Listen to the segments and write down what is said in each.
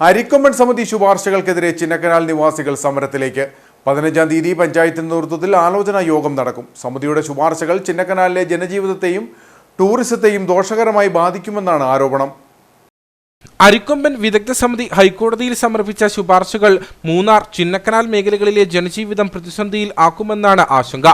അരിക്കൊമ്പൻ സമിതി ശുപാർശകൾക്കെതിരെ ചിന്നക്കനാൽ നിവാസികൾ സമരത്തിലേക്ക്. പതിനഞ്ചാം തീയതി പഞ്ചായത്തിന്റെ നേതൃത്വത്തിൽ ആലോചനാ യോഗം നടക്കും. സമിതിയുടെ ശുപാർശകൾ ചിന്നക്കനാലിലെ ജനജീവിതത്തെയും ടൂറിസത്തെയും ദോഷകരമായി ബാധിക്കുമെന്നാണ് ആരോപണം. അരിക്കൊമ്പൻ വിദഗ്ധ സമിതി ഹൈക്കോടതിയിൽ സമർപ്പിച്ച ശുപാർശകൾ മൂന്നാർ ചിന്നക്കനാൽ മേഖലകളിലെ ജനജീവിതം പ്രതിസന്ധിയിൽ ആക്കുമെന്നാണ് ആശങ്ക.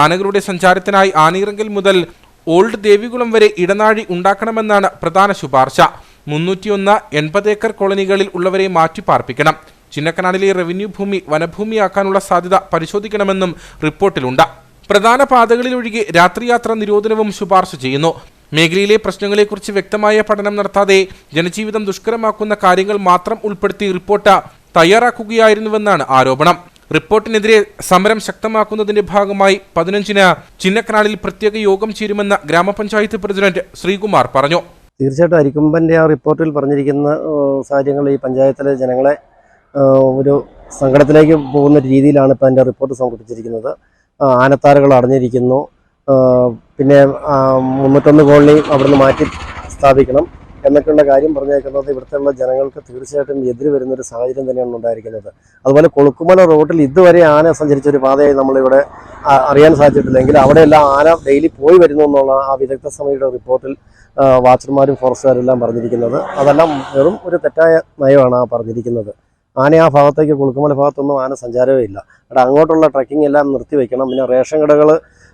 ആനകളുടെ സഞ്ചാരത്തിനായി ആനയിറങ്കൽ മുതൽ ഓൾഡ് ദേവികുളം വരെ ഇടനാഴി ഉണ്ടാക്കണമെന്നാണ് പ്രധാന ശുപാർശ. മുന്നൂറ്റിയൊന്ന് എൺപത് ഏക്കർ കോളനികളിൽ ഉള്ളവരെ മാറ്റിപ്പാർപ്പിക്കണം. ചിന്നക്കനാലിലെ റവന്യൂ ഭൂമി വനഭൂമിയാക്കാനുള്ള സാധ്യത പരിശോധിക്കണമെന്നും റിപ്പോർട്ടിലുണ്ട്. പ്രധാന പാതകളിലൊഴികെ രാത്രിയാത്ര നിരോധനവും ശുപാർശ ചെയ്യുന്നു. മേഖലയിലെ പ്രശ്നങ്ങളെക്കുറിച്ച് വ്യക്തമായ പഠനം നടത്താതെ ജനജീവിതം ദുഷ്കരമാക്കുന്ന കാര്യങ്ങൾ മാത്രം ഉൾപ്പെടുത്തി റിപ്പോർട്ട് തയ്യാറാക്കുകയായിരുന്നുവെന്നാണ് ആരോപണം. റിപ്പോർട്ടിനെതിരെ സമരം ശക്തമാക്കുന്നതിന്റെ ഭാഗമായി പതിനഞ്ചിന് ചിന്നക്കനാളിൽ പ്രത്യേക യോഗം ചേരുമെന്ന് ഗ്രാമപഞ്ചായത്ത് പ്രസിഡന്റ് ശ്രീകുമാർ പറഞ്ഞു. തീർച്ചയായിട്ടും അരിക്കൊമ്പന്റെ ആ റിപ്പോർട്ടിൽ പറഞ്ഞിരിക്കുന്ന സാഹചര്യങ്ങൾ ഈ പഞ്ചായത്തിലെ ജനങ്ങളെ ഒരു സങ്കടത്തിലേക്ക് പോകുന്ന രീതിയിലാണ് ഇപ്പോൾ എന്റെ റിപ്പോർട്ട് സമർപ്പിച്ചിരിക്കുന്നത്. ആനത്താരകൾ അടഞ്ഞിരിക്കുന്നു. പിന്നെ മുന്നൂറ്റൊന്ന് കോളനി അവിടുന്ന് മാറ്റി സ്ഥാപിക്കണം എന്നൊക്കെയുള്ള കാര്യം പറഞ്ഞേക്കുന്നത് ഇവിടുത്തെയുള്ള ജനങ്ങൾക്ക് തീർച്ചയായിട്ടും എതിര് വരുന്നൊരു സാഹചര്യം തന്നെയാണ് ഉണ്ടായിരിക്കുന്നത്. അതുപോലെ കൊളുക്കുമല റോഡിൽ ഇതുവരെ ആന സഞ്ചരിച്ച ഒരു പാതയായി നമ്മളിവിടെ അറിയാൻ സാധിച്ചിട്ടില്ലെങ്കിൽ അവിടെയെല്ലാം ആന ഡെയിലി പോയി വരുന്നു എന്നുള്ള ആ വിദഗ്ധ സമിതിയുടെ റിപ്പോർട്ടിൽ വാച്ചർമാരും ഫോറസ്റ്റുകാരും എല്ലാം പറഞ്ഞിരിക്കുന്നത്. അതെല്ലാം വെറും ഒരു തെറ്റായ നയമാണ് ആ പറഞ്ഞിരിക്കുന്നത്. ആന ആ ഭാഗത്തേക്ക് കുളുക്കുമല ഭാഗത്തൊന്നും ആന സഞ്ചാരമേ ഇല്ല. അവിടെ അങ്ങോട്ടുള്ള ട്രക്കിംഗ് എല്ലാം നിർത്തി നിർത്തിവെക്കണം പിന്നെ റേഷൻ കടകൾ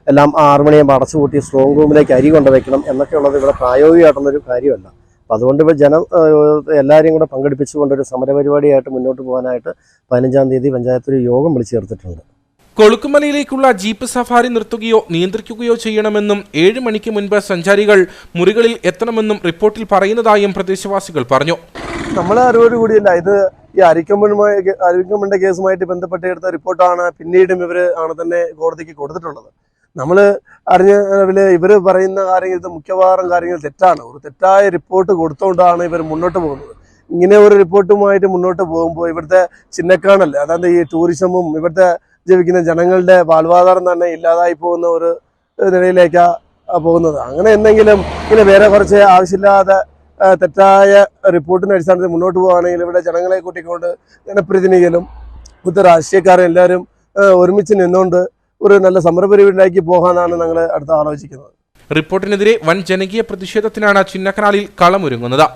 എല്ലാം ആറ് അടച്ചു അടച്ചുപൂട്ടി സ്ട്രോങ് റൂമിലേക്ക് അരി കൊണ്ടുവയ്ക്കണം എന്നൊക്കെയുള്ളത് ഇവിടെ പ്രായോഗികമായിട്ടുള്ളൊരു കാര്യമല്ല. അപ്പോൾ അതുകൊണ്ട് ഇപ്പോൾ ജനം ആ, എല്ലാവരെയും കൂടെ പങ്കെടുപ്പിച്ചുകൊണ്ട് ഒരു സമരപരിപാടിയായിട്ട് മുന്നോട്ട് പോകാനായിട്ട് പതിനഞ്ചാം തീയതി പഞ്ചായത്തിൽ യോഗം വിളിച്ചു ചേർത്തിട്ടുണ്ട്. കൊളുക്കുമലയിലേക്കുള്ള ജീപ്പ് സഫാരി നിർത്തുകയോ നിയന്ത്രിക്കുകയോ ചെയ്യണമെന്നും ഏഴ് മണിക്ക് മുൻപ് സഞ്ചാരികൾ മുറികളിൽ എത്തണമെന്നും റിപ്പോർട്ടിൽ പറയുന്നതായും പ്രദേശവാസികൾ പറഞ്ഞു. നമ്മളെ അറിവോട് കൂടിയല്ല ഇത് ഈ അരിക്കമ്പനുമായി അരിക്കമ്പന്റെ കേസുമായിട്ട് ബന്ധപ്പെട്ട് എടുത്ത റിപ്പോർട്ടാണ് പിന്നീടും ഇവർ ആണ് തന്നെ കോടതിക്ക് കൊടുത്തിട്ടുള്ളത്. നമ്മൾ അറിഞ്ഞ ഇവർ പറയുന്ന കാര്യങ്ങൾ ഇത് കാര്യങ്ങൾ തെറ്റാണ്. ഒരു തെറ്റായ റിപ്പോർട്ട് കൊടുത്തുകൊണ്ടാണ് ഇവർ മുന്നോട്ട് പോകുന്നത്. ഇങ്ങനെ ഒരു റിപ്പോർട്ടുമായിട്ട് മുന്നോട്ട് പോകുമ്പോൾ ഇവിടുത്തെ ചിന്നക്കാണല്ലേ അതായത് ഈ ടൂറിസമും ഇവിടുത്തെ ജീവിക്കുന്ന ജനങ്ങളുടെ വാൽവാധാരം തന്നെ ഇല്ലാതായി പോകുന്ന ഒരു നിലയിലേക്കാണ് പോകുന്നത്. അങ്ങനെ എന്തെങ്കിലും ഇങ്ങനെ വേറെ കുറച്ച് ആവശ്യമില്ലാതെ തെറ്റായ റിപ്പോർട്ടിന്റെ അടിസ്ഥാനത്തിൽ മുന്നോട്ട് പോകുകയാണെങ്കിൽ ഇവിടെ ജനങ്ങളെ കൂട്ടിക്കൊണ്ട് ജനപ്രതിനിധികളും ഇവിടുത്തെ രാഷ്ട്രീയക്കാരും എല്ലാവരും ഒരുമിച്ച് നിന്നുകൊണ്ട് ഒരു നല്ല സമരപരിപാടിയിലേക്ക് പോകാനാണ് ഞങ്ങൾ അടുത്ത ആലോചിക്കുന്നത്. റിപ്പോർട്ടിനെതിരെ വൻ ജനകീയ പ്രതിഷേധത്തിനാണ് ചിന്നക്കനാലിൽ കളമൊരുങ്ങുന്നത്.